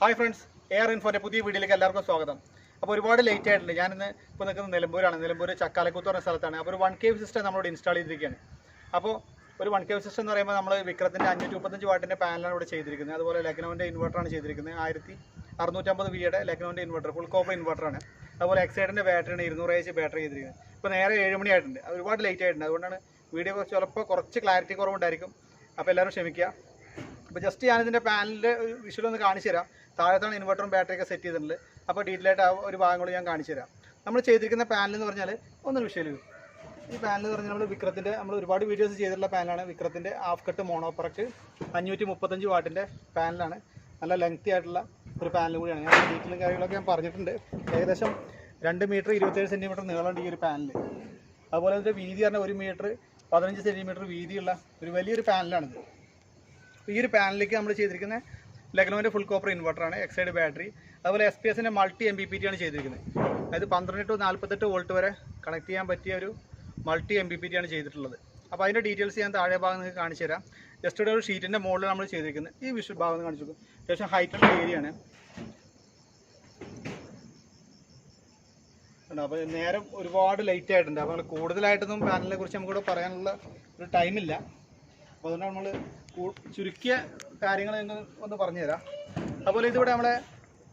Hi friends air ഇൻഫോന്റെ പുതിയ വീഡിയോയിലേക്ക് എല്ലാവർക്കും സ്വാഗതം. അപ്പോൾ ഒരുപാട് ലേറ്റ് ആയിട്ടുണ്ട്. ഞാനിന്ന് ഇപ്പോൾ നിൽക്കുന്നത് നിലമ്പൂരാണ്. നിലമ്പൂർ ചക്കാലക്കൂത്ത് പറഞ്ഞ സ്ഥലത്താണ്. അപ്പോൾ ഒരു വൺ കേവ് സിസ്റ്റം നമ്മളോട് ഇൻസ്റ്റാൾ ചെയ്തിരിക്കുകയാണ്. അപ്പോൾ ഒരു വൺ കേവ് സിസ്റ്റം എന്ന് പറയുമ്പോൾ നമ്മൾ വിക്രത്തിന്റെ അഞ്ഞൂറ്റി മുപ്പത്തഞ്ച് വാട്ടിന്റെ പാനലാണ് ഇവിടെ ചെയ്തിരിക്കുന്നത്. അതുപോലെ ലെഗ്നോവിന്റെ ഇൻവെർട്ടറാണ് ചെയ്തിരിക്കുന്നത്. ആയിരത്തി അറുന്നൂറ്റമ്പത് വിയുടെ ലെഗ്നോവിന്റെ ഇൻവെർട്ടർ ഫുൾ കോപ്പർ ഇൻവെർട്ടറാണ് അതുപോലെ എക്സൈഡിന്റെ ബാറ്ററിയാണ് ഇരുന്നൂറ് ആഴ്ച ബാറ്ററി ചെയ്തിരിക്കുന്നത്. ഇപ്പോൾ നേരെ ഏഴ് മണി ആയിട്ടുണ്ട്. അത് ഒരുപാട് ലേറ്റ് ആയിട്ടുണ്ട്. അതുകൊണ്ടാണ് വീഡിയോ ചിലപ്പോൾ കുറച്ച് ക്ലാരിറ്റി കുറവുണ്ടായിരിക്കും. അപ്പോൾ എല്ലാവരും ക്ഷമിക്കുക. അപ്പോൾ ജസ്റ്റ് ഞാനിതിന്റെ പാനലിന്റെ വിഷ്വൽ ഒന്ന് കാണിച്ചു തരാം. താഴത്താണ് ഇൻവെർട്ടറും ബാറ്ററിയൊക്കെ സെറ്റ് ചെയ്തിട്ടുണ്ട്. അപ്പോൾ ഡീറ്റെയിൽ ആയിട്ട് ആ ഒരു ഭാഗം ഞാൻ കാണിച്ചു തരാം. നമ്മൾ ചെയ്തിരിക്കുന്ന പാനൽ എന്ന് പറഞ്ഞാൽ ഒന്നൊരു വിഷ്വൽ ഈ പാനൽ എന്ന് പറഞ്ഞാൽ നമ്മൾ വിക്രത്തിന്റെ നമ്മൾ ഒരുപാട് വീഡിയോസ് ചെയ്തിട്ടുള്ള പാനലാണ് വിക്രത്തിന്റെ ഹാഫ് കട്ട് മോണോപ്രക്ക് അഞ്ഞൂറ്റി മുപ്പത്തഞ്ച് വാട്ടിന്റെ പാനലാണ് നല്ല ലെങ്തി ആയിട്ടുള്ള ഒരു പാനൽ കൂടിയാണ്. ഞാൻ ഡീറ്റെയിലും കാര്യങ്ങളൊക്കെ ഞാൻ പറഞ്ഞിട്ടുണ്ട്. ഏകദേശം രണ്ട് മീറ്റർ ഇരുപത്തേഴ് സെന്റിമീറ്റർ നീളമുണ്ട് ഈ ഒരു പാനൽ അതുപോലെ അതിന്റെ വീതി പറഞ്ഞാൽ ഒരു മീറ്റർ പതിനഞ്ച് സെന്റിമീറ്റർ വീതിയുള്ള ഒരു വലിയൊരു പാനലാണിത് ഈ ഒരു പാനലിലേക്ക് നമ്മൾ ചെയ്തിരിക്കുന്നത് ലഗ്നോന്റെ ഫുൾ കോപ്പർ ഇൻവെർട്ടറാണ് എക്സൈഡ് ബാറ്ററി അതുപോലെ എസ് പി എസിന്റെ multi M B P T ആണ് ചെയ്തിരിക്കുന്നത്. അതായത് പന്ത്രണ്ട് ടു നാൽപ്പത്തെട്ട് വോൾട്ട് വരെ കണക്ട് ചെയ്യാൻ പറ്റിയ ഒരു multi M B P T ആണ് ചെയ്തിട്ടുള്ളത്. അപ്പോൾ അതിന്റെ ഡീറ്റെയിൽസ് ഞാൻ താഴെ ഭാഗം നിങ്ങൾക്ക് കാണിച്ചു തരാം. ജസ്റ്റ് ഇവിടെ ഒരു ഷീറ്റിന്റെ മുകളിൽ നമ്മൾ ചെയ്തിരിക്കുന്നത്. ഈ വിഷ്വൽ ഭാഗം കാണിച്ചു അത്യാവശ്യം ഹൈറ്റുള്ള ഏരിയ ആണ്. അപ്പോൾ നേരം ഒരുപാട് ലൈറ്റ് ആയിട്ടുണ്ട്. അപ്പോൾ നമ്മൾ കൂടുതലായിട്ടൊന്നും പാനലിനെ കുറിച്ച് നമുക്കിവിടെ പറയാനുള്ള ഒരു ടൈമില്ല അപ്പോൾ അതുകൊണ്ട് നമ്മൾ ചുരുക്കിയ കാര്യങ്ങൾ ഒന്ന് പറഞ്ഞുതരാം. അതുപോലെ ഇതിവിടെ നമ്മുടെ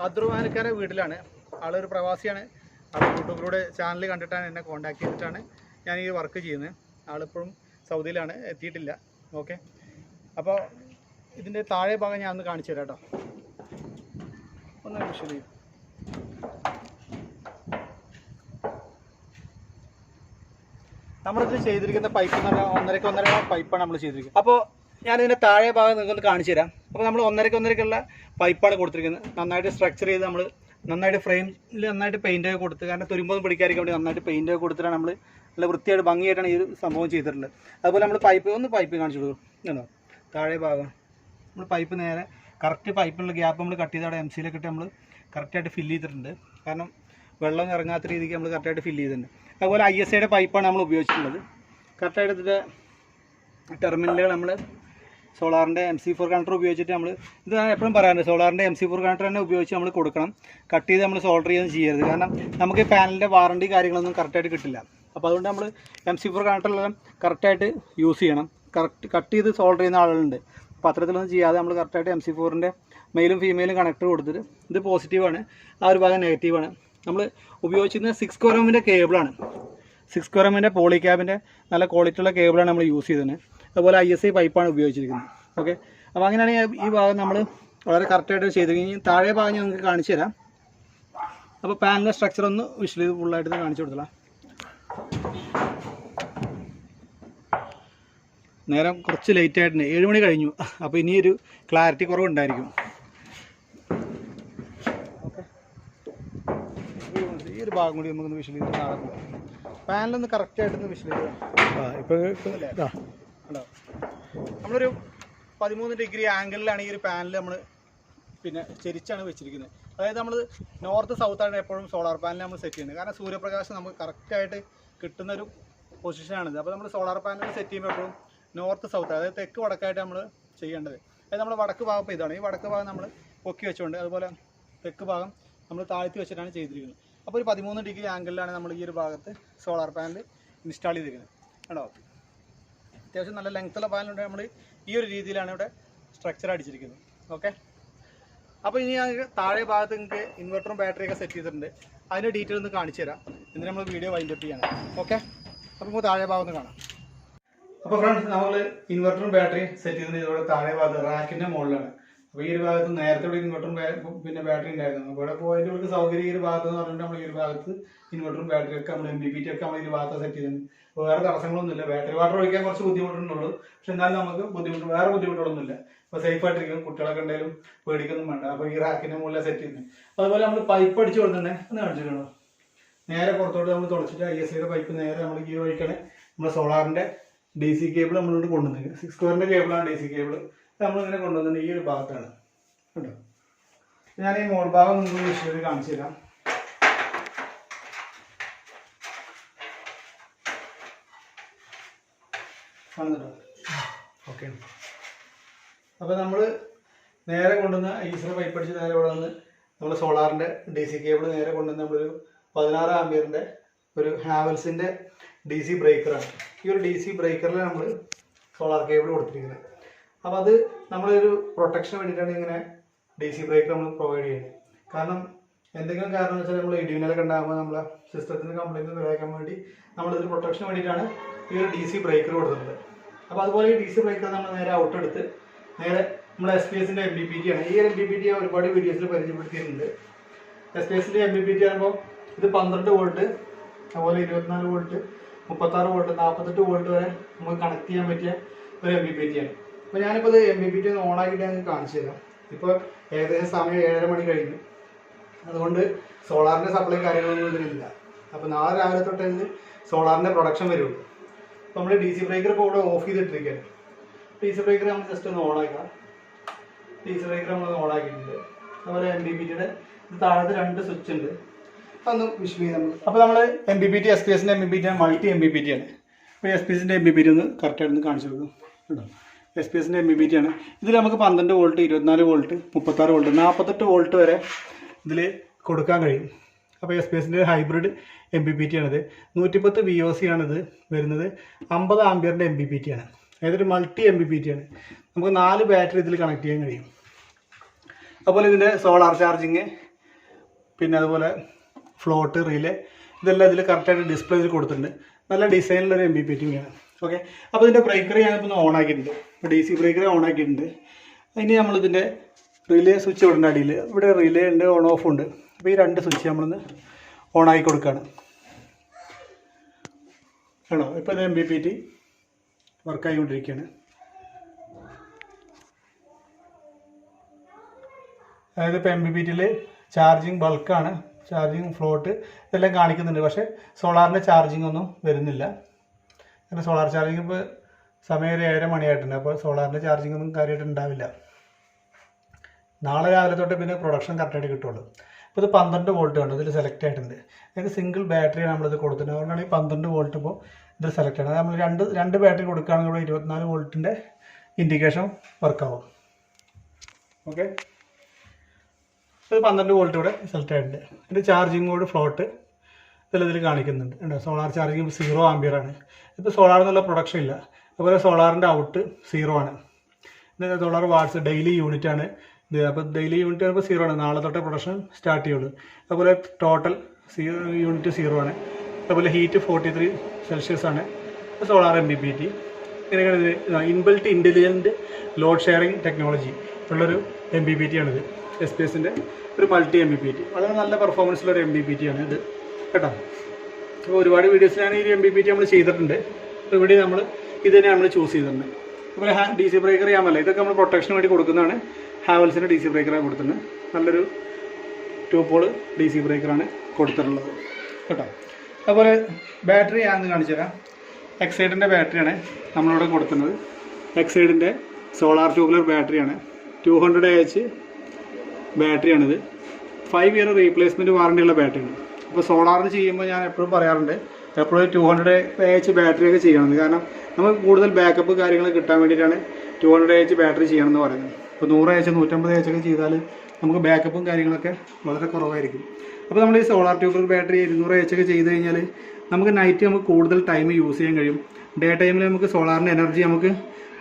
അദ്രുവാനക്കാരെ വീട്ടിലാണ്. ആളൊരു പ്രവാസിയാണ്. ആൾ യൂട്യൂബിലൂടെ ചാനൽ കണ്ടിട്ടാണ് എന്നെ കോൺടാക്ട് ചെയ്തിട്ടാണ് ഞാൻ ഈ വർക്ക് ചെയ്യുന്നത്. ആളിപ്പോഴും സൗദിയിലാണ് എത്തിയിട്ടില്ല. ഓക്കെ അപ്പോൾ ഇതിന്റെ താഴെ ഭാഗം ഞാൻ ഒന്ന് കാണിച്ചു തരാം കേട്ടോ. ഒന്ന് വിഷയം നമ്മളിത് ചെയ്തിരിക്കുന്ന പൈപ്പ് എന്ന് പറഞ്ഞാൽ ഒന്നരക്ക് ഒന്നര പൈപ്പാണ് നമ്മൾ ചെയ്തിരിക്കുന്നത്. അപ്പോൾ ഞാൻ ഇതിന്റെ താഴെ ഭാഗം നിങ്ങൾക്ക് കാണിച്ചു തരാം. അപ്പോൾ നമ്മൾ ഒന്നരക്ക് ഒന്നരക്കുള്ള പൈപ്പാണ് കൊടുത്തിരിക്കുന്നത്. നന്നായിട്ട് സ്ട്രക്ചർ ചെയ്ത് നമ്മൾ നന്നായിട്ട് ഫ്രെയിമിൽ നന്നായിട്ട് പെയിന്റ് ഒക്കെ കൊടുത്ത് കാരണം തുരുമ്പൊന്നും പിടിക്കാതിരിക്കാൻ വേണ്ടി നന്നായിട്ട് പെയിന്റ് ഒക്കെ കൊടുത്തിട്ടാണ് നമ്മൾ നല്ല വൃത്തിയായിട്ട് ഭംഗിയായിട്ടാണ് ഈ ഒരു സംഭവം ചെയ്തിട്ടുള്ളത്. അതുപോലെ നമ്മൾ പൈപ്പ് ഒന്ന് പൈപ്പ് കാണിച്ചു കൊടുക്കും. എന്നോ താഴെ ഭാഗം. നമ്മൾ പൈപ്പ് നേരെ കറക്റ്റ് പൈപ്പിനുള്ള ഗ്യാപ്പ് നമ്മൾ കട്ട് ചെയ്ത് അവിടെ എം സിയിലൊക്കെ ഇട്ട് നമ്മൾ കറക്റ്റായിട്ട് ഫില്ല് ചെയ്തിട്ടുണ്ട്. കാരണം വെള്ളം ഇറങ്ങാത്ത രീതിക്ക് നമ്മൾ കറക്റ്റായിട്ട് ഫില്ല് ചെയ്തിട്ടുണ്ട്. അതുപോലെ ഐ എസ് ഐയുടെ പൈപ്പാണ് നമ്മൾ ഉപയോഗിച്ചിട്ടുള്ളത്. കറക്റ്റായിട്ട് ഇതിന്റെ ടെർമിനലുകൾ നമ്മൾ സോളാറിന്റെ എം സി ഫോർ കണക്ടർ ഉപയോഗിച്ചിട്ട് നമ്മൾ ഇത് എപ്പോഴും പറയാറുണ്ട് സോളാറിന്റെ എം സി ഫോർ കണക്ടർ തന്നെ ഉപയോഗിച്ച് നമ്മൾ കൊടുക്കണം. കട്ട് ചെയ്ത് നമ്മൾ സോൾഡർ ചെയ്യുകയും ചെയ്യരുത്. കാരണം നമുക്ക് പാനലിന്റെ വാറണ്ടി കാര്യങ്ങളൊന്നും കറക്റ്റായിട്ട് കിട്ടില്ല. അപ്പോൾ അതുകൊണ്ട് നമ്മൾ എം സി ഫോർ കണക്ടറെല്ലാം കറക്റ്റായിട്ട് യൂസ് ചെയ്യണം. കറക്റ്റ് കട്ട് ചെയ്ത് സോൾഡർ ചെയ്യുന്ന ആളുകളുണ്ട്. അപ്പോൾ അത്തരത്തിലൊന്നും ചെയ്യാതെ നമ്മൾ കറക്റ്റായിട്ട് എം സി ഫോറിന്റെ മെയിലും ഫീമെയിലും കണക്ടർ കൊടുത്തിട്ട് ഇത് പോസിറ്റീവാണ് ആ ഒരു ഭാഗം നെഗറ്റീവാണ് നമ്മൾ ഉപയോഗിച്ചിരുന്ന സിക്സ് കോറോമിന്റെ കേബിളാണ് സിക്സ് കോറോമിന്റെ പോളി ക്യാബിന്റെ നല്ല ക്വാളിറ്റിയുള്ള കേബിളാണ് നമ്മൾ യൂസ് ചെയ്തത്. അതുപോലെ ഐ എസ് ഐ പൈപ്പാണ് ഉപയോഗിച്ചിരിക്കുന്നത്. ഓക്കെ അപ്പോൾ അങ്ങനെയാണെങ്കിൽ ഈ ഭാഗം നമ്മൾ വളരെ കറക്റ്റായിട്ട് ചെയ്ത്. കഴിഞ്ഞ് താഴെ ഭാഗം ഞാൻ നിങ്ങൾക്ക് കാണിച്ചു തരാം. അപ്പോൾ പാനിലെ സ്ട്രക്ചർ ഒന്ന് വിഷ്വൽ ഫുള്ളായിട്ട് കാണിച്ചു കൊടുത്തോളാം നേരം കുറച്ച് ലേറ്റ് ആയിട്ടുണ്ട്. ഏഴ് മണി കഴിഞ്ഞു. അപ്പോൾ ഇനി ഒരു ക്ലാരിറ്റി കുറവുണ്ടായിരിക്കും. ഓക്കെ ഈ ഒരു ഭാഗം കൂടി നമുക്കൊന്ന് ചെയ്ത് താഴെ പാനലൊന്ന് കറക്റ്റായിട്ടൊന്ന് ചെയ്ത് ഇപ്പോൾ നമ്മളൊരു പതിമൂന്ന് ഡിഗ്രി ആംഗിളിലാണ് ഈ ഒരു പാനൽ നമ്മൾ പിന്നെ ചരിച്ചാണ് വെച്ചിരിക്കുന്നത്. അതായത് നമ്മൾ നോർത്ത് സൗത്ത് ആണ് എപ്പോഴും സോളാർ പാനൽ നമ്മൾ സെറ്റ് ചെയ്യുന്നത്. കാരണം സൂര്യപ്രകാശം നമുക്ക് കറക്റ്റായിട്ട് കിട്ടുന്ന ഒരു പൊസിഷനാണിത് അപ്പോൾ നമ്മൾ സോളാർ പാനൽ സെറ്റ് ചെയ്യുമ്പോൾ എപ്പോഴും നോർത്ത് സൗത്ത് അതായത് തെക്ക് വടക്കായിട്ട് നമ്മൾ ചെയ്യേണ്ടത്. അതായത് നമ്മൾ വടക്ക് ഭാഗം ഇപ്പോൾ ഇതാണ്. ഈ വടക്ക് ഭാഗം നമ്മൾ പൊക്കി വെച്ചുകൊണ്ട് അതുപോലെ തെക്ക് ഭാഗം നമ്മൾ താഴ്ത്തി വെച്ചിട്ടാണ് ചെയ്തിരിക്കുന്നത്. അപ്പോൾ ഒരു പതിമൂന്ന് ഡിഗ്രി ആംഗിളിലാണ് നമ്മൾ ഈ ഒരു ഭാഗത്ത് സോളാർ പാനൽ ഇൻസ്റ്റാൾ ചെയ്തിരിക്കുന്നത്. കണ്ടോ? അത്യാവശ്യം നല്ല ലെങ്ത്തുള്ള പാനലുണ്ട് നമ്മൾ ഈ ഒരു രീതിയിലാണ് ഇവിടെ സ്ട്രക്ചർ അടിച്ചിരിക്കുന്നത്. ഓക്കെ അപ്പോൾ ഇനി ഞങ്ങൾക്ക് താഴെ ഭാഗത്ത് നിങ്ങൾക്ക് ഇൻവെർട്ടറും ബാറ്ററിയൊക്കെ സെറ്റ് ചെയ്തിട്ടുണ്ട്. അതിന്റെ ഡീറ്റെയിൽ ഒന്ന് കാണിച്ചു തരാം. എന്നിട്ട് നമ്മൾ വീഡിയോ വൈൻഡ് അപ്പ് ചെയ്യണം. ഓക്കെ അപ്പോൾ നമുക്ക് താഴെ ഭാഗം ഒന്ന് കാണാം. അപ്പോൾ ഫ്രണ്ട്സ് നമ്മൾ ഇൻവെർട്ടറും ബാറ്ററിയും സെറ്റ് ചെയ്തത് ഇതോടെ താഴെ ഭാഗത്ത് റാക്കിന്റെ മുകളിലാണ്. അപ്പോൾ ഈ ഒരു ഭാഗത്ത് നേരത്തെ ഇവിടെ ഇൻവെർട്ടറും പിന്നെ ബാറ്ററി ഉണ്ടായിരുന്നു. അപ്പോൾ ഇവിടെ പോയിട്ട് ഇവർക്ക് സൗകര്യം ഈ ഒരു ഭാഗത്ത് എന്ന് പറഞ്ഞിട്ട് നമ്മൾ ഈ ഒരു ഭാഗത്ത് ഇൻവെർട്ടറും ബാറ്ററി ഒക്കെ നമ്മൾ എം ബി പി ടി ഒക്കെ നമ്മൾ ഈ ഒരു ഭാഗത്ത് സെറ്റ് ചെയ്തിട്ടുണ്ട്. വേറെ തടസ്സങ്ങളൊന്നുമില്ല. ബാറ്ററി വാട്ടർ ഒഴിക്കാൻ കുറച്ച് ബുദ്ധിമുട്ടുണ്ടുള്ളൂ പക്ഷെ എന്നാലും നമുക്ക് ബുദ്ധിമുട്ട് വേറെ ബുദ്ധിമുട്ടുകളൊന്നുമില്ല. അപ്പോൾ സേഫ് ആയിട്ടിരിക്കും കുട്ടികളൊക്കെ ഉണ്ടെങ്കിലും പേടിക്കൊന്നും വേണ്ട. അപ്പോൾ ഈ റാക്കിന്റെ മുകളിൽ സെറ്റ് ചെയ്യുന്നത് അതുപോലെ നമ്മൾ പൈപ്പ് അടിച്ച് കൊടുത്തിട്ടുണ്ടേ. ഒന്ന് കാണിച്ചിട്ടുണ്ടോ നേരെ പുറത്തോട്ട് നമ്മൾ തുടച്ചിട്ട് ഐ എസ് ഐയുടെ പൈപ്പ് നേരെ നമ്മൾ ഈ വഴിക്കാണ് നമ്മൾ സോളാറിന്റെ ഡി സി കേബിൾ നമ്മളിവിടെ കൊണ്ടുവന്നത്. സിക്സ് സ്ക്വയറിന്റെ കേബിളാണ് ഡി സി കേബിൾ നമ്മളിങ്ങനെ കൊണ്ടുവന്നത് ഈ ഒരു ഭാഗത്താണ്. കേട്ടോ ഞാൻ ഈ മോൾ ഭാഗം നിങ്ങൾക്ക് വിഷയം കാണിച്ചു തരാം. കാണുന്നുണ്ടോ? ഓക്കെ. അപ്പോൾ നമ്മൾ നേരെ കൊണ്ടുവന്ന ഈസർ പൈപ്പ് അടിച്ച് നേരെ ഇവിടെ വന്ന് നമ്മൾ സോളാറിന്റെ ഡി സി കേബിൾ നേരെ കൊണ്ടുവന്ന് നമ്മളൊരു പതിനാറ് ആംബിയറിന്റെ ഒരു ഹാവൽസിന്റെ ഡി സി ബ്രേക്കറാണ് ഈ ഒരു ഡി സി ബ്രേക്കറിൽ നമ്മൾ സോളാർ കേബിൾ കൊടുത്തിരിക്കുന്നത് അപ്പോൾ അത് നമ്മളൊരു പ്രൊട്ടക്ഷന് വേണ്ടിയിട്ടാണ് ഇങ്ങനെ ഡി സി ബ്രേക്കർ നമ്മൾ പ്രൊവൈഡ് ചെയ്യുന്നത് കാരണം എന്തെങ്കിലും കാരണം വെച്ചാൽ നമ്മൾ ഇടിമിന്നലൊക്കെ ഉണ്ടാകുമ്പോൾ നമ്മളെ സിസ്റ്റത്തിന് കംപ്ലൈന്റ് വരാക്കാൻ വേണ്ടി നമ്മളിതിന് പ്രൊട്ടക്ഷന് വേണ്ടിയിട്ടാണ് ഈ ഒരു ഡി സി ബ്രേക്കർ കൊടുത്തിട്ടുള്ളത് അപ്പോൾ അതുപോലെ ഈ ഡി സി ബ്രേക്കർ നമ്മൾ നേരെ ഔട്ട് എടുത്ത് നേരെ നമ്മൾ എസ് പി എസിന്റെ എം ബി പി ടി ആണ്. ഈ എം ബി പി ടി ഒരുപാട് വീഡിയോസിൽ പരിചയപ്പെടുത്തിയിട്ടുണ്ട്. എസ് പി എസിന്റെ എം ബി പി ടി ആകുമ്പോൾ ഇത് പന്ത്രണ്ട് വോൾട്ട് അതുപോലെ ഇരുപത്തിനാല് വോൾട്ട് മുപ്പത്താറ് വോൾട്ട് നാൽപ്പത്തെട്ട് വോൾട്ട് വരെ നമുക്ക് കണക്ട് ചെയ്യാൻ പറ്റിയ ഒരു എം ബി പി ടി ആണ്. അപ്പോൾ ഞാനിപ്പോൾ ഇത് എം ബി പി ടി ഒന്ന് ഓൺ ആക്കിയിട്ട് ഞാൻ കാണിച്ചു തരാം ഇപ്പോൾ ഏകദേശം സമയം ഏഴര മണി കഴിഞ്ഞു. അതുകൊണ്ട് സോളാറിന്റെ സപ്ലൈ കാര്യങ്ങളൊന്നും ഇതിലില്ല അപ്പോൾ നാളെ രാവിലെ തൊട്ട് ഇത് സോളാറിന്റെ പ്രൊഡക്ഷൻ വരുള്ളൂ. അപ്പോൾ നമ്മൾ ഡി സി ബ്രേക്കർ ഇപ്പോൾ ഇവിടെ ഓഫ് ചെയ്തിട്ടിരിക്കുകയാണ്. ഡി സി ബ്രേക്കർ നമ്മൾ ജസ്റ്റ് ഒന്ന് ഓൺ ആക്കാം. ഡി സി ബ്രേക്കർ നമ്മൾ ഓൺ ആക്കിയിട്ടുണ്ട്. അതുപോലെ എം ബി പി ടിയുടെ താഴത്തെ രണ്ട് സ്വിച്ച് ഉണ്ട്. അതൊന്ന് വിഷ് ചെയ്ത് അപ്പോൾ നമ്മൾ M B P T S P എസിന്റെ M B P T multi M B P T ആണ്. അപ്പോൾ എസ് പി എസിന്റെ എം ബി പി ടി ഒന്ന് കറക്റ്റായിട്ട് ഒന്ന് കാണിച്ചു കൊടുക്കും. കേട്ടോ എസ് പി എസിന്റെ എം ബി പി ടി ആണ്. ഇതിൽ നമുക്ക് പന്ത്രണ്ട് വോൾട്ട് ഇരുപത്തിനാല് വോൾട്ട് മുപ്പത്താറ് വോൾട്ട് നാൽപ്പത്തെട്ട് വോൾട്ട് വരെ ഇതിൽ കൊടുക്കാൻ കഴിയും. അപ്പോൾ S P hybrid M B P T ആണിത്. നൂറ്റിപ്പത്ത് വി ഒ സി ആണിത് വരുന്നത്. അമ്പത് ആംബിയറിന്റെ എം ബി പി ടി ആണ്. അതായത് ഒരു multi M B P T ആണ്. നമുക്ക് നാല് ബാറ്ററി ഇതിൽ കണക്ട് ചെയ്യാൻ കഴിയും. അതുപോലെ ഇതിന്റെ സോളാർ ചാർജിങ് പിന്നെ അതുപോലെ ഫ്ലോട്ട് റിലേ ഇതെല്ലാം ഇതിൽ കറക്റ്റായിട്ട് ഡിസ്പ്ലേ ഇതിൽ കൊടുത്തിട്ടുണ്ട്. നല്ല ഡിസൈനിലൊരു എം ബി പി ടി ആണ് ഓക്കെ അപ്പോൾ ഇതിന്റെ ബ്രേക്കർ ഞാനിപ്പോൾ ഒന്ന് ഓൺ ആക്കിയിട്ടുണ്ട്. ഡി സി ബ്രേക്കർ ഓൺ ആക്കിയിട്ടുണ്ട്. ഇനി നമ്മളിതിന്റെ റിലേ സ്വിച്ച് ഇവിടെ അടിയിൽ. ഇവിടെ റിലേ ഉണ്ട് ഓൺ ഓഫ് ഉണ്ട്. അപ്പോൾ ഈ രണ്ട് സ്വിച്ച് നമ്മളൊന്ന് ആയി കൊടുക്കുകയാണ് ആണോ? ഇപ്പോൾ എം ബി പി ടി വർക്കായിക്കൊണ്ടിരിക്കുകയാണ് അതായത് ഇപ്പോൾ എം ബി പി ടിയിൽ ചാർജിങ് ബൾക്കാണ് ചാർജിങ് ഫ്ലോട്ട് ഇതെല്ലാം കാണിക്കുന്നുണ്ട്. പക്ഷേ സോളാറിന്റെ ചാർജിങ് ഒന്നും വരുന്നില്ല. സോളാർ ചാർജിങ് ഇപ്പോൾ സമയം ഒരു ഏഴര മണിയായിട്ടുണ്ട്. അപ്പോൾ സോളാറിന്റെ ചാർജിങ് ഒന്നും കാര്യമായിട്ട് ഉണ്ടാവില്ല. നാളെ രാവിലെ തൊട്ട് പിന്നെ പ്രൊഡക്ഷൻ കറക്റ്റായിട്ട് കിട്ടുള്ളൂ. ഇപ്പോൾ ഇത് പന്ത്രണ്ട് വോൾട്ട് ആണ് ഇതിൽ സെലക്ട് ആയിട്ടുണ്ട്. അതായത് സിംഗിൾ ബാറ്ററിയാണ് നമ്മളിത് കൊടുത്തിട്ടുണ്ട് അതുകൊണ്ടാണ് ഈ പന്ത്രണ്ട് വോൾട്ട് ഇപ്പോൾ ഇതിൽ സെലക്ട് ആണ് നമ്മൾ രണ്ട് രണ്ട് ബാറ്ററി കൊടുക്കുകയാണെങ്കിൽ ഇവിടെ ഇരുപത്തിനാല് വോൾട്ടിന്റെ ഇൻഡിക്കേഷൻ വർക്കാവും ഓക്കെ ഇത് പന്ത്രണ്ട് വോൾട്ട് ഇവിടെ സെലക്ട് ആയിട്ടുണ്ട്. ഇതിന്റെ ചാർജിങ് കൂടെ ഫ്ലോട്ട് ഇതിൽ ഇതിൽ കാണിക്കുന്നുണ്ട്. ഉണ്ടോ സോളാർ ചാർജിങ് സീറോ ആംബിയർ ആണ്. ഇപ്പോൾ സോളാർ എന്നുള്ള പ്രൊഡക്ഷൻ ഇല്ല. അതുപോലെ സോളാറിന്റെ ഔട്ട് സീറോ ആണ്. ഇത് സോളാർ വാട്ട്സ് ഡെയിലി യൂണിറ്റ് ആണ്. അപ്പോൾ ഡെയിലി യൂണിറ്റ് ആകുമ്പോൾ സീറോ ആണ്. നാളെ തൊട്ടേ പ്രൊഡക്ഷൻ സ്റ്റാർട്ട് ചെയ്യുള്ളൂ. അതുപോലെ ടോട്ടൽ യൂണിറ്റ് സീറോ ആണ്. അതുപോലെ ഹീറ്റ് ഫോർട്ടി ത്രീ സെൽഷ്യസ് ആണ് solar M B P T ഇങ്ങനെയാണ് ഇത് inbuilt intelligent load sharing technology ഉള്ളൊരു എം ബി പി ടി ആണിത്. എസ് പി എസിന്റെ ഒരു multi M B P T വളരെ നല്ല പെർഫോമൻസിലൊരു എം ബി പി ടി ആണ് ഇത്. കേട്ടോ? അപ്പോൾ ഒരുപാട് വീഡിയോസിലാണ് ഈ എം ബി പി ടി നമ്മൾ ചെയ്തിട്ടുണ്ട്. അപ്പോൾ ഇവിടെ നമ്മൾ ഇത് തന്നെ നമ്മൾ ചൂസ് ചെയ്തിട്ടുണ്ട്. അതുപോലെ ഡി സി ബ്രേക്കർ ചെയ്യാമല്ല. ഇതൊക്കെ നമ്മൾ പ്രൊട്ടക്ഷന് വേണ്ടി കൊടുക്കുന്നതാണ്. ഹാവൽസിന്റെ ഡി സി ബ്രേക്കറാണ് കൊടുത്തിട്ടുണ്ട് നല്ലൊരു ടൂ പോൾ ഡി സി ബ്രേക്കറാണ് കൊടുത്തിട്ടുള്ളത്. കേട്ടോ? അതുപോലെ ബാറ്ററി ഞാനൊന്ന് കാണിച്ചു തരാം. എക്സൈഡിന്റെ ബാറ്ററിയാണ് നമ്മളിവിടെ കൊടുക്കുന്നത് എക്സൈഡിന്റെ സോളാർ ട്യൂബുലർ ബാറ്ററിയാണ് ടു ഹൺഡ്രഡ് എച്ച് ബാറ്ററിയാണിത് ഫൈവ് ഇയർ റീപ്ലേസ്മെന്റ് വാറണ്ടിയുള്ള ബാറ്ററിയാണ് അപ്പോൾ സോളാറിന് ചെയ്യുമ്പോൾ ഞാൻ എപ്പോഴും പറയാറുണ്ട് എപ്പോഴും ടു ഹൺഡ്രഡ് എച്ച് ബാറ്ററി ഒക്കെ ചെയ്യണമെന്ന് കാരണം നമുക്ക് കൂടുതൽ ബാക്കപ്പ് കാര്യങ്ങൾ കിട്ടാൻ വേണ്ടിയിട്ടാണ് ടു ഹൺഡ്രഡ് എച്ച് ബാറ്ററി ചെയ്യണമെന്ന് പറയുന്നത്. ഇപ്പോൾ നൂറ് എച്ച് നൂറ്റമ്പത് എച്ച് ഒക്കെ ചെയ്താൽ നമുക്ക് ബാക്കപ്പും കാര്യങ്ങളൊക്കെ വളരെ കുറവായിരിക്കും. അപ്പോൾ നമ്മൾ ഈ സോളാർ ട്യൂബർ ബാറ്ററി ഇരുന്നൂറ് എച്ച് ഒക്കെ ചെയ്ത് കഴിഞ്ഞാൽ നമുക്ക് നൈറ്റ് നമുക്ക് കൂടുതൽ ടൈം യൂസ് ചെയ്യാൻ കഴിയും. ഡേ ടൈമിൽ നമുക്ക് സോളാറിന്റെ എനർജി നമുക്ക്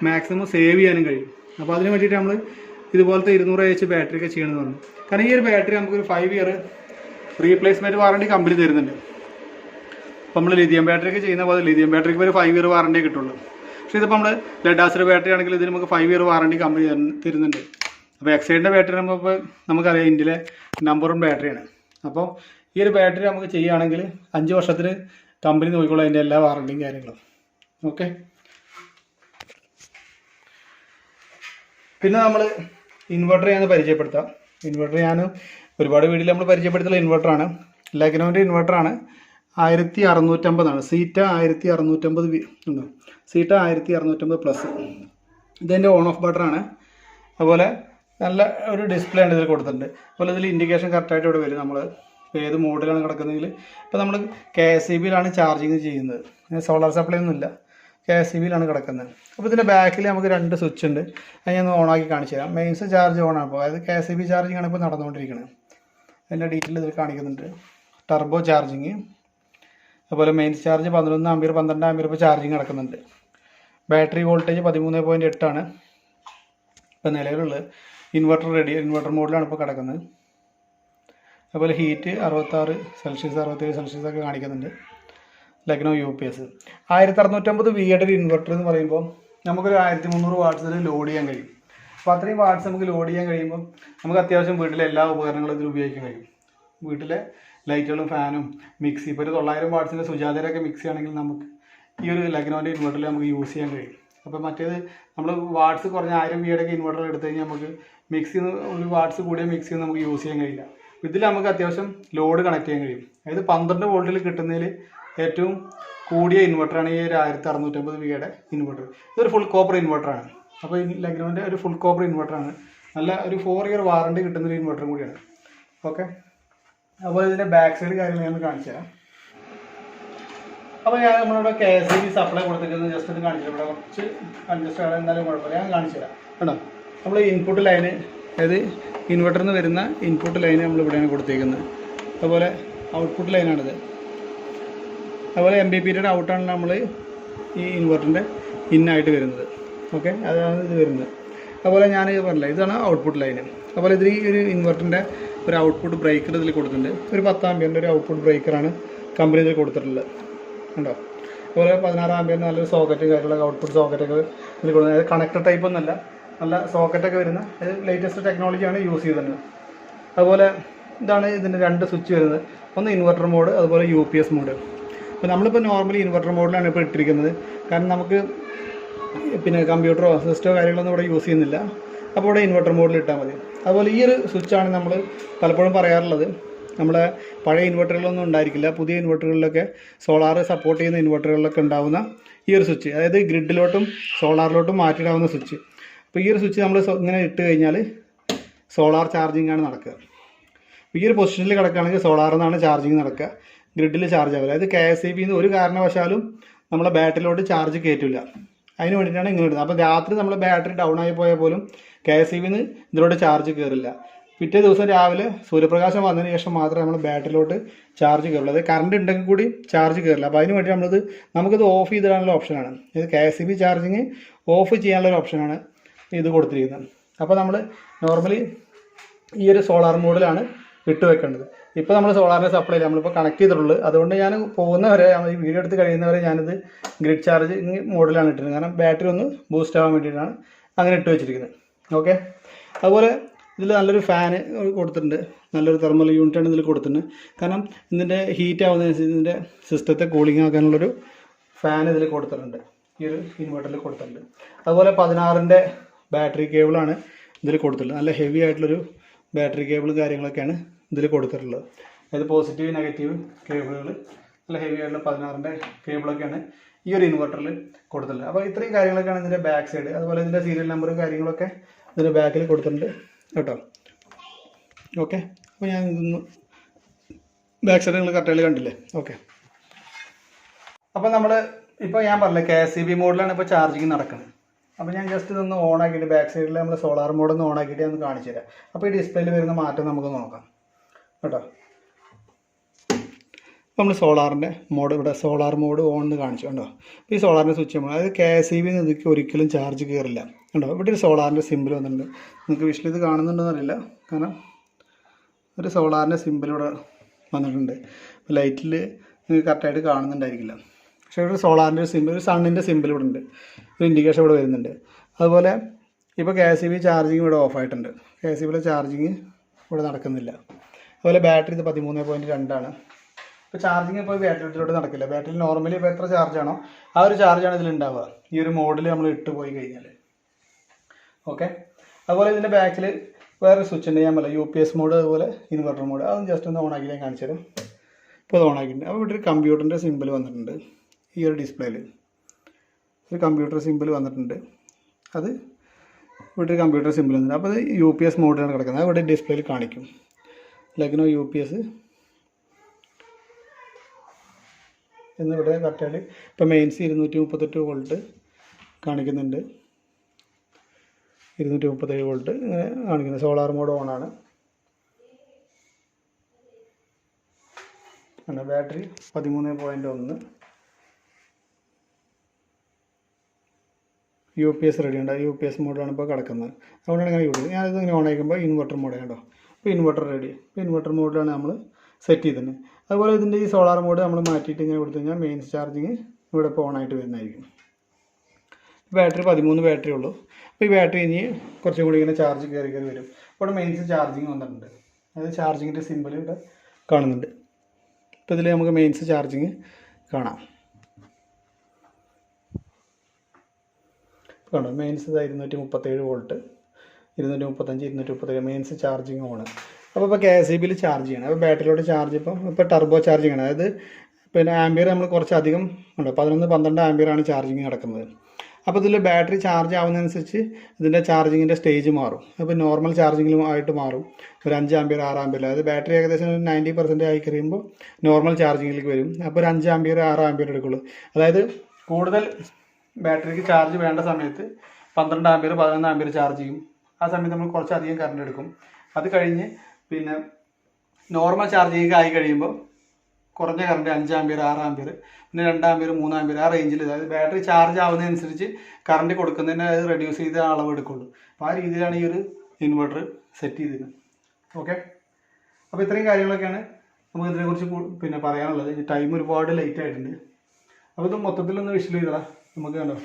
മാക്സിമം സേവ് ചെയ്യാനും കഴിയും. അപ്പോൾ അതിന് വേണ്ടിയിട്ട് നമ്മൾ ഇതുപോലത്തെ ഇരുന്നൂറ് എച്ച് ബാറ്ററി ഒക്കെ ചെയ്യണമെന്ന് പറഞ്ഞു. കാരണം ഈ ഒരു ബാറ്ററി നമുക്കൊരു five year replacement warranty company തരുന്നുണ്ട്. അപ്പോൾ നമ്മൾ ലിഥിയം ബാറ്ററിക്ക് ചെയ്യുന്ന പോലെ ലിഥിയം ബാറ്ററിക്ക് ഒരു ഫൈവ് ഇയർ വാറണ്ടി കിട്ടുള്ളൂ. പക്ഷേ ഇതിപ്പോൾ നമ്മൾ ലെഡ് ആസിഡ് ബാറ്ററി ആണെങ്കിൽ ഇതിന് നമുക്ക് ഫൈവ് ഇയർ വാറണ്ടി കമ്പനി തരുന്ന- തരുന്നുണ്ട്. അപ്പോൾ എക്സൈഡിന്റെ ബാറ്ററി നമുക്ക് നമുക്കറിയാം ഇന്ത്യയിലെ നമ്പറും ബാറ്ററിയാണ് അപ്പോൾ ഈ ഒരു ബാറ്ററി നമുക്ക് ചെയ്യുകയാണെങ്കിൽ അഞ്ച് വർഷത്തിൽ കമ്പനി നോക്കിക്കോളും അതിന്റെ എല്ലാ വാറണ്ടിയും കാര്യങ്ങളും. ഓക്കെ പിന്നെ നമ്മൾ ഇൻവെർട്ടർ ഞാൻ പരിചയപ്പെടുത്താം. ഇൻവെർട്ടർ ഞാൻ ഒരുപാട് വീട്ടിൽ നമ്മൾ പരിചയപ്പെടുത്തുന്ന ഇൻവെർട്ടറാണ് ലെഗ്നോന്റെ ഇൻവെർട്ടറാണ് ആയിരത്തി അറുന്നൂറ്റമ്പതാണ് സീറ്റ ആയിരത്തി അറുന്നൂറ്റമ്പത് ഉണ്ടോ? സീറ്റ ആയിരത്തി അറുന്നൂറ്റമ്പത് പ്ലസ് ഇതിന്റെ ഓൺ ഓഫ് ബട്ടറാണ് അതുപോലെ നല്ല ഒരു ഡിസ്പ്ലേ ആണ് ഇതിൽ കൊടുത്തിട്ടുണ്ട്. അതുപോലെ ഇതിൽ ഇൻഡിക്കേഷൻ കറക്റ്റായിട്ട് ഇവിടെ വരും. നമ്മൾ ഏത് മോഡിലാണ് കിടക്കുന്നതെങ്കിൽ ഇപ്പോൾ നമ്മൾ കെ എസ് ഇ ബിയിലാണ് ചാർജിങ് ചെയ്യുന്നത്. സോളാർ സപ്ലൈ ഒന്നുമില്ല കെ എസ് സി ബിയിലാണ് കിടക്കുന്നത്. അപ്പോൾ ഇതിന്റെ ബാക്കിൽ നമുക്ക് രണ്ട് സ്വിച്ച് ഉണ്ട്. അത് ഞാൻ ഓണാക്കി കാണിച്ചു തരാം. മെയിൻസ് ചാർജ് ഓൺ ആണ്. അപ്പോൾ അതായത് K S C B charging ആണ് ഇപ്പോൾ നടന്നുകൊണ്ടിരിക്കുന്നത് അതിന്റെ ഡീറ്റെയിൽ ഇതിൽ കാണിക്കുന്നുണ്ട്. ടർബോ ചാർജിങ് അതുപോലെ മെയിൻ ചാർജ് പതിനൊന്ന് ആമ്പിയർ പന്ത്രണ്ട് ആമ്പിയർ ഇപ്പോൾ ചാർജിങ് നടക്കുന്നുണ്ട്. ബാറ്ററി വോൾട്ടേജ് പതിമൂന്ന് പോയിന്റ് എട്ടാണ് ഇപ്പോൾ നിലവിലുള്ളത്. ഇൻവെർട്ടർ റെഡി ഇൻവെർട്ടർ മോഡിലാണ് ഇപ്പോൾ കിടക്കുന്നത്. അതുപോലെ ഹീറ്റ് അറുപത്താറ് സെൽഷ്യസ് അറുപത്തേഴ് സെൽഷ്യസ് ഒക്കെ കാണിക്കുന്നുണ്ട്. ലഗ്നോ യു പി എസ് ആയിരത്തി അറുന്നൂറ്റമ്പത് വിയുടെ ഒരു ഇൻവെർട്ടർ എന്ന് പറയുമ്പോൾ നമുക്കൊരു ആയിരത്തി മുന്നൂറ് വാട്ട്സിൽ ലോഡ് ചെയ്യാൻ കഴിയും. അപ്പോൾ അത്രയും വാട്ട്സ് നമുക്ക് ലോഡ് ചെയ്യാൻ കഴിയുമ്പോൾ നമുക്ക് അത്യാവശ്യം വീട്ടിലെ എല്ലാ ഉപകരണങ്ങളും ഇതിൽ ഉപയോഗിക്കാൻ കഴിയും. വീട്ടിലെ ലൈറ്റുകളും ഫാനും മിക്സി. ഇപ്പോൾ ഒരു തൊള്ളായിരം വാട്ട്സിന്റെ സുജാതയിലൊക്കെ മിക്സി ആണെങ്കിൽ നമുക്ക് ഈ ഒരു ലഗ്നോന്റെ ഇൻവെർട്ടറിൽ നമുക്ക് യൂസ് ചെയ്യാൻ കഴിയും. അപ്പോൾ മറ്റേത് നമ്മൾ വാട്ട്സ് കുറഞ്ഞ ആയിരം വിയുടെ ഒക്കെ ഇൻവെർട്ടർ എടുത്തു കഴിഞ്ഞാൽ നമുക്ക് മിക്സി ഒരു വാട്ട്സ് കൂടിയ മിക്സി നമുക്ക് യൂസ് ചെയ്യാൻ കഴിയില്ല. ഇതിൽ നമുക്ക് അത്യാവശ്യം ലോഡ് കണക്ട് ചെയ്യാൻ കഴിയും. അതായത് പന്ത്രണ്ട് വോൾട്ടിൽ കിട്ടുന്നതിൽ ഏറ്റവും കൂടിയ ഇൻവെർട്ടറാണ് ഈ ഒരു ആയിരത്തി അറുന്നൂറ്റമ്പത് വിയുടെ ഇൻവെർട്ടർ ഇതൊരു ഫുൾ കോപ്പർ ഇൻവെർട്ടറാണ് അപ്പോൾ ഈ ലഗ്നോന്റെ ഒരു ഫുൾ കോപ്പർ ഇൻവെർട്ടറാണ് നല്ല ഒരു ഫോർ ഇയർ വാറണ്ടി കിട്ടുന്ന ഒരു ഇൻവെർട്ടറും കൂടിയാണ്. ഓക്കെ അപ്പോൾ ഇതിന്റെ ബാക്ക് സൈഡ് കാര്യങ്ങൾ ഞാൻ കാണിച്ചു തരാം. അപ്പോൾ ഞാൻ നമ്മളിവിടെ കെ എസ് ബി സപ്ലൈ കൊടുത്തിരിക്കുന്നത് ജസ്റ്റ് ഒന്ന് കാണിച്ചു ഇവിടെ കുറച്ച് കൺജസ്റ്റ് ആണ് എന്നാലും കുഴപ്പമില്ല. ഞാൻ കാണിച്ചു തരാം. കേട്ടോ? നമ്മൾ ഇൻപുട്ട് ലൈന് അതായത് ഇൻവെർട്ടറിൽ നിന്ന് വരുന്ന ഇൻപുട്ട് ലൈന് നമ്മൾ ഇവിടെയാണ് കൊടുത്തേക്കുന്നത് അതുപോലെ ഔട്ട്പുട്ട് ലൈനാണിത് അതുപോലെ എം ബി പിയുടെ ഔട്ടാണ് നമ്മൾ ഈ ഇൻവെർട്ടറിന്റെ ഇന്നായിട്ട് വരുന്നത്. ഓക്കെ അതാണ് ഇത് വരുന്നത്. അതുപോലെ ഞാൻ പറഞ്ഞില്ല ഇതാണ് ഔട്ട്പുട്ട് ലൈന് അതുപോലെ ഇതിൽ ഒരു ഇൻവെർട്ടറിന്റെ ഒരു ഔട്ട്പുട്ട് ബ്രേക്കർ ഇതിൽ കൊടുത്തിട്ടുണ്ട്. ഒരു പത്ത് ആമ്പിയറിന്റെ ഒരു ഔട്ട്പുട്ട് ബ്രേക്കറാണ് കമ്പനി ഇതിൽ കൊടുത്തിട്ടുള്ളത്. ഉണ്ടോ അതുപോലെ പതിനാറ് ആമ്പിയറിന് നല്ലൊരു സോക്കറ്റ് കാര്യങ്ങളൊക്കെ ഔട്ട്പുട്ട് സോക്കറ്റൊക്കെ ഇതിൽ കൊടുക്കുന്നത് അതായത് കണക്ടർ ടൈപ്പ് ഒന്നല്ല നല്ല സോക്കറ്റൊക്കെ വരുന്ന അത് ലേറ്റസ്റ്റ് ടെക്നോളജിയാണ് യൂസ് ചെയ്തിരുന്നത്. അതുപോലെ ഇതാണ് ഇതിന്റെ രണ്ട് സ്വിച്ച് വരുന്നത്. ഒന്ന് ഇൻവെർട്ടർ മോഡ് അതുപോലെ യു പി എസ് മോഡ് അപ്പോൾ നമ്മളിപ്പോൾ നോർമലി ഇൻവെർട്ടർ മോഡിലാണ് ഇപ്പോൾ ഇട്ടിരിക്കുന്നത്. കാരണം നമുക്ക് പിന്നെ കമ്പ്യൂട്ടറോ സിസ്റ്റമോ കാര്യങ്ങളൊന്നും ഇവിടെ യൂസ് ചെയ്യുന്നില്ല. അപ്പോൾ ഇവിടെ ഇൻവെർട്ടർ മോഡിൽ ഇട്ടാൽ മതി. അതുപോലെ ഈ ഒരു സ്വിച്ചാണ് നമ്മൾ പലപ്പോഴും പറയാറുള്ളത്. നമ്മളെ പഴയ ഇൻവെർട്ടറുകളൊന്നും ഉണ്ടായിരിക്കില്ല. പുതിയ ഇൻവെർട്ടറുകളിലൊക്കെ സോളാർ സപ്പോർട്ട് ചെയ്യുന്ന ഇൻവെർട്ടറുകളിലൊക്കെ ഉണ്ടാവുന്ന ഈ ഒരു സ്വിച്ച്. അതായത് ഗ്രിഡിലോട്ടും സോളാറിലോട്ടും മാറ്റിയിടാവുന്ന സ്വിച്ച്. അപ്പോൾ ഈ ഒരു സ്വിച്ച് നമ്മൾ ഇങ്ങനെ ഇട്ട് കഴിഞ്ഞാൽ സോളാർ ചാർജിങ് ആണ് നടക്കുക ഈ ഒരു പൊസിഷനിൽ കിടക്കുകയാണെങ്കിൽ സോളാറിൽ നിന്നാണ് ചാർജിങ് നടക്കുക. ഗ്രിഡിൽ ചാർജ് ആവില്ല. അതായത് കെ എസ് ഇ ബിന്ന് ഒരു കാരണവശാലും നമ്മളെ ബാറ്ററിയിലോട്ട് ചാർജ് കയറ്റില്ല അതിന് വേണ്ടിയിട്ടാണ് ഇങ്ങനെ ഇടുന്നത്. അപ്പോൾ രാത്രി നമ്മൾ ബാറ്ററി ഡൗൺ ആയി പോയാൽ പോലും കെ എസ് ഇ വിന്ന് ഇതിലോട്ട് ചാർജ് കയറില്ല പിറ്റേ ദിവസം രാവിലെ സൂര്യപ്രകാശം വന്നതിന് ശേഷം മാത്രമേ നമ്മൾ ബാറ്ററിയിലോട്ട് ചാർജ് കയറുള്ളൂ അതായത് കറണ്ട് ഉണ്ടെങ്കിൽ കൂടി ചാർജ് കയറില്ല അപ്പോൾ അതിന് വേണ്ടി നമ്മളിത് നമുക്കിത് ഓഫ് ചെയ്തിടാനുള്ള ഓപ്ഷനാണ് ഇത് K S E B charging off ചെയ്യാനുള്ള ഒരു ഓപ്ഷനാണ് ഇത് കൊടുത്തിരിക്കുന്നത്. അപ്പോൾ നമ്മൾ നോർമലി ഈ ഒരു സോളാർ മോഡിലാണ് ഇട്ട് വെക്കേണ്ടത്. ഇപ്പോൾ നമ്മൾ സോളാറിന്റെ സപ്ലൈ നമ്മളിപ്പോൾ കണക്ട് ചെയ്തിട്ടുള്ളൂ. അതുകൊണ്ട് ഞാൻ പോകുന്നവരെ ഈ വീഡിയോ എടുത്ത് കഴിയുന്നവരെ ഞാനിത് ഗ്രിഡ് ചാർജ് മോഡലാണ് ഇട്ടിരുന്നത്. കാരണം ബാറ്ററി ഒന്ന് ബൂസ്റ്റ് ആവാൻ വേണ്ടിയിട്ടാണ് അങ്ങനെ ഇട്ട് വെച്ചിരിക്കുന്നത്. ഓക്കെ അതുപോലെ ഇതിൽ നല്ലൊരു ഫാന് കൊടുത്തിട്ടുണ്ട്. നല്ലൊരു തെർമൽ യൂണിറ്റാണ് ഇതിൽ കൊടുത്തിട്ടുണ്ട്. കാരണം ഇതിന്റെ ഹീറ്റ് ആവുന്നതനുസരിച്ച് ഇതിന്റെ സിസ്റ്റത്തെ കൂളിംഗ് ആക്കാനുള്ളൊരു ഫാൻ ഇതിൽ കൊടുത്തിട്ടുണ്ട്. ഈ ഒരു ഇൻവെർട്ടറിൽ കൊടുത്തിട്ടുണ്ട്. അതുപോലെ പതിനാറിന്റെ ബാറ്ററി കേബിളാണ് ഇതിൽ കൊടുത്തിട്ടുള്ളത്. നല്ല ഹെവി ആയിട്ടുള്ളൊരു ബാറ്ററി കേബിളും കാര്യങ്ങളൊക്കെയാണ് ഇതിൽ കൊടുത്തിട്ടുള്ളത്. അതായത് പോസിറ്റീവ് നെഗറ്റീവ് കേബിളുകൾ നല്ല ഹെവി ആയിട്ടുള്ള പതിനാറിന്റെ കേബിളൊക്കെയാണ് ഈ ഒരു ഇൻവെർട്ടറിൽ കൊടുത്തിട്ടുള്ളത്. അപ്പോൾ ഇത്രയും കാര്യങ്ങളൊക്കെയാണ് ഇതിന്റെ ബാക്ക് സൈഡ് അതുപോലെ ഇതിന്റെ സീരിയൽ നമ്പറും കാര്യങ്ങളൊക്കെ ഇതിന്റെ ബാക്കിൽ കൊടുത്തിട്ടുണ്ട് കേട്ടോ. ഓക്കെ അപ്പോൾ ഞാൻ ഇതൊന്ന് ബാക്ക് സൈഡ് നിങ്ങൾ കറക്റ്റായിട്ട് കണ്ടില്ലേ? ഓക്കെ അപ്പോൾ നമ്മൾ ഇപ്പോൾ ഞാൻ പറഞ്ഞില്ലേ കെ എസ് സി ബി മോഡിലാണ് ഇപ്പോൾ ചാർജിങ് നടക്കുന്നത്. അപ്പോൾ ഞാൻ ജസ്റ്റ് ഇതൊന്ന് ഓൺ ആക്കിയിട്ട് ബാക്ക് സൈഡിൽ നമ്മൾ സോളാർ മോഡൊന്ന് ഓൺ ആക്കിയിട്ട് ഞാൻ കാണിച്ചു തരാം അപ്പോൾ ഈ ഡിസ്പ്ലേയിൽ വരുന്ന മാറ്റം നമുക്ക് നോക്കാം. കേട്ടോ. നമ്മൾ സോളാറിന്റെ മോഡ് ഇവിടെ സോളാർ മോഡ് ഓൺ എന്ന് കാണിച്ചു കണ്ടോ? ഈ സോളാറിന്റെ സ്വിച്ച് നമ്മൾ അതായത് കെ എസ് ഇ ബി നിങ്ങൾക്ക് ഒരിക്കലും ചാർജ് കയറില്ല കണ്ടോ? ഇവിടെ ഒരു സോളാറിന്റെ സിമ്പിൾ വന്നിട്ടുണ്ട്. നിങ്ങൾക്ക് വിഷയം ഇത് കാണുന്നുണ്ടെന്ന് അറിയില്ല. കാരണം ഒരു സോളാറിന്റെ സിമ്പിൾ ഇവിടെ വന്നിട്ടുണ്ട്. ലൈറ്റിൽ നിങ്ങൾക്ക് കറക്റ്റായിട്ട് കാണുന്നുണ്ടായിരിക്കില്ല. പക്ഷേ ഒരു സോളാറിന്റെ ഒരു സിമ്പിൾ ഒരു സണ്ണിന്റെ സിമ്പിൾ ഇവിടെ ഉണ്ട്. ഒരു ഇൻഡിക്കേഷൻ ഇവിടെ വരുന്നുണ്ട്. അതുപോലെ ഇപ്പോൾ K S E B charging ഇവിടെ ഓഫായിട്ടുണ്ട് കെ എസ് ഇ ബിയിലെ ചാർജിങ് ഇവിടെ നടക്കുന്നില്ല. അതുപോലെ ബാറ്ററി ഇത് പതിമൂന്ന് പോയിന്റ് രണ്ടാണ്. ഇപ്പോൾ ചാർജിങ് ഇപ്പോൾ ബാറ്ററിയിലോട്ട് നടക്കില്ല. ബാറ്ററി നോർമലി ഇപ്പോൾ എത്ര ചാർജാണോ ആ ഒരു ചാർജാണ് ഇതിൽ ഉണ്ടാവുക ഈ ഒരു മോഡിൽ നമ്മൾ ഇട്ട് പോയി കഴിഞ്ഞാൽ ഓക്കെ അതുപോലെ ഇതിന്റെ ബാക്കിൽ വേറൊരു സ്വിച്ച് ഉണ്ട്. ഞാൻ പറയാം യു പി എസ് മോഡ് അതുപോലെ ഇൻവെർട്ടർ മോഡ് അതും ജസ്റ്റ് ഒന്ന് ഓൺ ആക്കി ഞാൻ കാണിച്ചു ഇപ്പോൾ അത് ഓൺ ആക്കിയിട്ടുണ്ട്. അപ്പോൾ ഇവിടെ ഒരു കമ്പ്യൂട്ടറിന്റെ സിമ്പിൾ വന്നിട്ടുണ്ട്. ഈ ഒരു ഡിസ്പ്ലേയിൽ ഒരു കമ്പ്യൂട്ടർ സിമ്പിൾ വന്നിട്ടുണ്ട്. അത് ഇവിടെ ഒരു കമ്പ്യൂട്ടർ സിമ്പിൾ വന്നിട്ടുണ്ട്. അപ്പോൾ അത് യു പി എസ് മോഡിലാണ് കിടക്കുന്നത്. ഇവിടെ ഡിസ്പ്ലേയിൽ കാണിക്കും. ലഗ്നോ യു പി എസ് എന്നിവിടെ കറക്റ്റായിട്ട് ഇപ്പോൾ മെയിൻസ് ഇരുന്നൂറ്റി മുപ്പത്തെട്ട് വോൾട്ട് കാണിക്കുന്നുണ്ട്. ഇരുന്നൂറ്റി മുപ്പത്തേഴ് വോൾട്ട് ഇങ്ങനെ കാണിക്കുന്നത് സോളാർ മോഡ് ഓണാണ് ആണ്. ബാറ്ററി പതിമൂന്ന് പോയിന്റ് ഒന്ന്. യു പി എസ് റെഡി ഉണ്ട്. യു പി എസ് മോഡാണ് ഇപ്പോൾ കിടക്കുന്നത്. അതുകൊണ്ടാണ് ഇങ്ങനെ യൂസ് ഞാനിത് ഇങ്ങനെ ഓൺ ആയിക്കുമ്പോൾ ഇൻവെർട്ടർ മോഡ് കണ്ടോ ഇപ്പോൾ ഇൻവെർട്ടർ റെഡി ഇപ്പോൾ ഇൻവെർട്ടർ മോഡിലാണ് നമ്മൾ സെറ്റ് ചെയ്തിരുന്നത് അതുപോലെ ഇതിന്റെ ഈ സോളാർ മോഡ് നമ്മൾ മാറ്റിയിട്ട് ഇങ്ങനെ കൊടുത്തു കഴിഞ്ഞാൽ മെയിൻസ് ചാർജിങ് ഇവിടെ ഇപ്പോൾ ഓണായിട്ട് വരുന്നതായിരിക്കും. ബാറ്ററി പതിമൂന്ന് ബാറ്ററി ഉള്ളൂ. അപ്പോൾ ഈ ബാറ്ററി ഇനി കുറച്ചും കൂടി ഇങ്ങനെ ചാർജ് കയറി കയറി വരും. ഇവിടെ മെയിൻസ് ചാർജിങ് വന്നിട്ടുണ്ട്. അതായത് ചാർജിങ്ങിന്റെ സിമ്പിൾ ഇവിടെ കാണുന്നുണ്ട്. ഇപ്പോൾ ഇതിൽ നമുക്ക് മെയിൻസ് ചാർജിങ് കാണാം. കണ്ടോ? മെയിൻസ് ഇരുന്നൂറ്റി മുപ്പത്തേഴ് വോൾട്ട് ഇരുന്നൂറ്റി മുപ്പത്തഞ്ച് ഇരുന്നൂറ്റി മുപ്പത്തേഴ് മെയിൻസ് ചാർജിങ് ഓൺ അപ്പോൾ ഇപ്പോൾ കെ എസ് ഇ ബിയിൽ ചാർജ് ചെയ്യണം അപ്പോൾ ബാറ്ററിയോട് ചാർജ് ഇപ്പം ഇപ്പോൾ ടർബോ ചാർജിങ് ആണ്. അതായത് പിന്നെ ആംബിയർ നമ്മൾ കുറച്ചധികം ഉണ്ട്. പതിനൊന്ന് പന്ത്രണ്ട് ആംബിയറാണ് ചാർജിങ് നടക്കുന്നത്. അപ്പോൾ ഇതിൽ ബാറ്ററി ചാർജ് ആവുന്നതനുസരിച്ച് ഇതിന്റെ ചാർജിങ്ങിന്റെ സ്റ്റേജ് മാറും. അപ്പോൾ നോർമൽ ചാർജിങ്ങിലും ആയിട്ട് മാറും. ഒരു അഞ്ച് ആംബിയർ ആറ് ആംബിയർ അതായത് ബാറ്ററി ഏകദേശം ഒരു നയന്റി പെർസെന്റ് ആയി കഴിയുമ്പോൾ നോർമൽ ചാർജിങ്ങിലേക്ക് വരും. അപ്പോൾ ഒരു അഞ്ച് ആംബിയർ ആറ് ആംബിയർ എടുക്കുള്ളൂ. അതായത് കൂടുതൽ ബാറ്ററിക്ക് ചാർജ് വേണ്ട സമയത്ത് പന്ത്രണ്ട് ആംബിയർ പതിനൊന്ന് ആംബിയർ ചാർജ് ചെയ്യും. ആ സമയത്ത് നമ്മൾ കുറച്ചധികം കറണ്ട് എടുക്കും. അത് കഴിഞ്ഞ് പിന്നെ നോർമൽ ചാർജിങ് ആയി കഴിയുമ്പോൾ കുറഞ്ഞ കറണ്ട് അഞ്ച് ആമ്പിയർ ആറ് ആമ്പിയർ പിന്നെ രണ്ട് ആമ്പിയർ മൂന്ന് ആമ്പിയർ ആ റേഞ്ചിൽ അതായത് ബാറ്ററി ചാർജ് ആവുന്നതനുസരിച്ച് കറണ്ട് കൊടുക്കുന്നതിന് അത് റെഡ്യൂസ് ചെയ്ത് അളവ് എടുക്കുള്ളൂ. അപ്പോൾ ആ രീതിയിലാണ് ഈ ഒരു ഇൻവെർട്ടർ സെറ്റ് ചെയ്തിരുന്നത്. ഓക്കെ അപ്പോൾ ഇത്രയും കാര്യങ്ങളൊക്കെയാണ് നമുക്ക് ഇതിനെക്കുറിച്ച് പിന്നെ പറയാനുള്ളത്. ടൈം ഒരുപാട് ലേറ്റ് ആയിട്ടുണ്ട്. അപ്പോൾ ഇത് മൊത്തത്തിലൊന്ന് വിഷ്വൽ ചെയ്തടാ നമുക്ക് കണ്ടോ?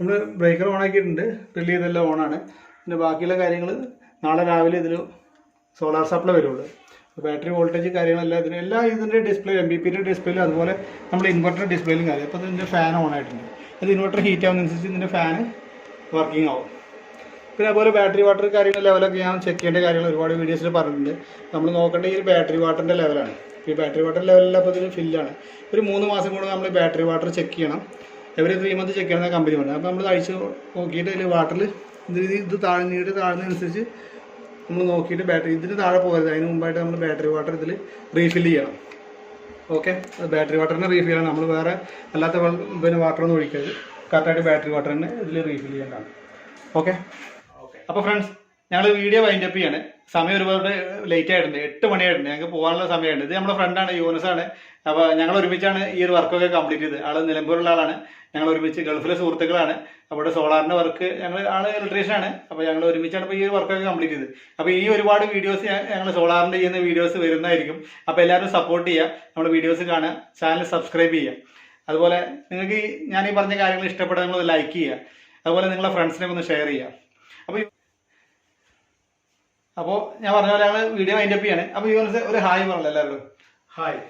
നമ്മൾ ബ്രേക്കർ ഓൺ ആക്കിയിട്ടുണ്ട്. റിലീ ചെയ്തെല്ലാം ഓണാണ് പിന്നെ ബാക്കിയുള്ള കാര്യങ്ങൾ നാളെ രാവിലെ ഇതിൽ സോളാർ സപ്ലൈ വരുള്ളൂ. ബാറ്ററി വോൾട്ടേജ് കാര്യങ്ങളെല്ലാം ഇതിന് എല്ലാ ഇതിന്റെ ഡിസ്പ്ലേ എം ബി പിയുടെ ഡിസ്പ്ലേയിലും അതുപോലെ നമ്മൾ ഇൻവെർട്ടർ ഡിസ്പ്ലേയിലും കാര്യം. അപ്പോൾ ഇതിന്റെ ഫാൻ ഓൺ ആയിട്ടുണ്ട്. അത് ഇൻവെർട്ടർ ഹീറ്റ് ആവുന്നതനുസരിച്ച് ഇതിന്റെ ഫാൻ വർക്കിംഗ് ആവും. പിന്നെ അതുപോലെ ബാറ്ററി വാട്ടർ കാര്യങ്ങൾ ലെവലൊക്കെ ഞാൻ ചെക്ക് ചെയ്യേണ്ട കാര്യങ്ങൾ ഒരുപാട് വീഡിയോസിൽ പറഞ്ഞിട്ടുണ്ട്. നമ്മൾ നോക്കേണ്ട ഈ ബാറ്ററി വാട്ടറിന്റെ ലെവലാണ് ഈ ബാറ്ററി വാട്ടർ ലെവലിൽ അപ്പോൾ ഇതിൽ ഫില്ലാണ് ഒരു മൂന്ന് മാസം കൂടെ നമ്മൾ ബാറ്ററി വാട്ടർ ചെക്ക് ചെയ്യണം. എവറി ത്രീ മന്ത് ചെക്ക് ചെയ്യണം കമ്പനി പറഞ്ഞത്. അപ്പോൾ നമ്മൾ അഴിച്ച് നോക്കിയിട്ട് അതിൽ വാട്ടറിൽ ഇത് ഇത് താഴ്ന്നിട്ട് താഴ്ന്നതനുസരിച്ച് നമ്മൾ നോക്കിയിട്ട് ബാറ്ററി ഇതിന് താഴെ പോകരുത്. അതിന് മുമ്പായിട്ട് നമ്മൾ ബാറ്ററി വാട്ടർ ഇതിൽ റീഫിൽ ചെയ്യണം. ഓക്കെ ബാറ്ററി വാട്ടറിനെ റീഫിൽ ചെയ്യണം. നമ്മൾ വേറെ അല്ലാത്ത പിന്നെ പിന്നെ വാട്ടറൊന്നും ഒഴിക്കരുത്. കറക്റ്റായിട്ട് ബാറ്ററി വാട്ടർ തന്നെ ഇതിൽ റീഫിൽ ചെയ്യേണ്ടതാണ്. ഓക്കെ അപ്പോൾ ഫ്രണ്ട്സ് ഞങ്ങൾ വീഡിയോ വൈൻഡ് അപ്പ് ചെയ്യാണ്. സമയം ഒരുപാട് ലേറ്റ് ആയിട്ടുണ്ട്. എട്ട് മണിയായിട്ടുണ്ട്. ഞങ്ങൾക്ക് പോകാനുള്ള സമയമുണ്ട് ഇത് നമ്മുടെ ഫ്രണ്ടാണ് യൂനസ് ആണ് അപ്പോൾ ഞങ്ങൾ ഒരുമിച്ചാണ് ഈ ഒരു വർക്കൊക്കെ കംപ്ലീറ്റ് ചെയ്ത് ആൾ നിലമ്പൂരുള്ള ആളാണ്. ഞങ്ങൾ ഒരുമിച്ച് ഗൾഫിലെ സുഹൃത്തുക്കളാണ്. അവിടെ സോളാറിന്റെ വർക്ക് ഞങ്ങൾ ആണ് ഇലക്ട്രീഷ്യൻ ആണ്. അപ്പോൾ ഞങ്ങൾ ഒരുമിച്ചാണ് ഇപ്പോൾ ഈ ഒരു വർക്കൊക്കെ കംപ്ലീറ്റ് ചെയ്തത്. അപ്പോൾ ഈ ഒരുപാട് വീഡിയോസ് ഞങ്ങൾ സോളാറിന്റെ ചെയ്യുന്ന വീഡിയോസ് വരുന്നതായിരിക്കും. അപ്പോൾ എല്ലാവരും സപ്പോർട്ട് ചെയ്യുക. നമ്മുടെ വീഡിയോസ് കാണുക. ചാനൽ സബ്സ്ക്രൈബ് ചെയ്യുക. അതുപോലെ നിങ്ങൾക്ക് ഞാൻ ഈ പറഞ്ഞ കാര്യങ്ങൾ ഇഷ്ടപ്പെട്ടാൽ നിങ്ങൾ ലൈക്ക് ചെയ്യുക. അതുപോലെ നിങ്ങളെ ഫ്രണ്ട്സിനെ ഒന്ന് ഷെയർ ചെയ്യുക. അപ്പോൾ അപ്പോൾ ഞാൻ പറഞ്ഞ പോലെ ഞങ്ങൾ വീഡിയോ അപ്പ് ചെയ്യാണ്. അപ്പോൾ ഈ ഒരു ഹായ് പറഞ്ഞല്ലോ എല്ലാവരും ഹായ്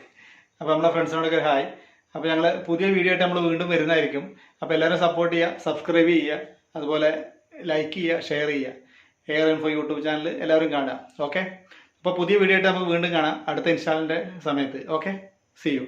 അപ്പോൾ നമ്മളെ ഫ്രണ്ട്സിനോടൊക്കെ ഹായ് അപ്പോൾ ഞങ്ങൾ പുതിയ വീഡിയോ ആയിട്ട് നമ്മൾ വീണ്ടും വരുന്നതായിരിക്കും. അപ്പോൾ എല്ലാവരും സപ്പോർട്ട് ചെയ്യുക സബ്സ്ക്രൈബ് ചെയ്യുക അതുപോലെ ലൈക്ക് ചെയ്യുക ഷെയർ ചെയ്യുക. എയർ ഇൻഫോ യൂട്യൂബ് ചാനൽ എല്ലാവരും കാണുക. ഓക്കെ അപ്പോൾ പുതിയ വീഡിയോ ആയിട്ട് നമുക്ക് വീണ്ടും കാണാം. അടുത്ത ഇൻസ്റ്റാളിന്റെ സമയത്ത്. Okay C U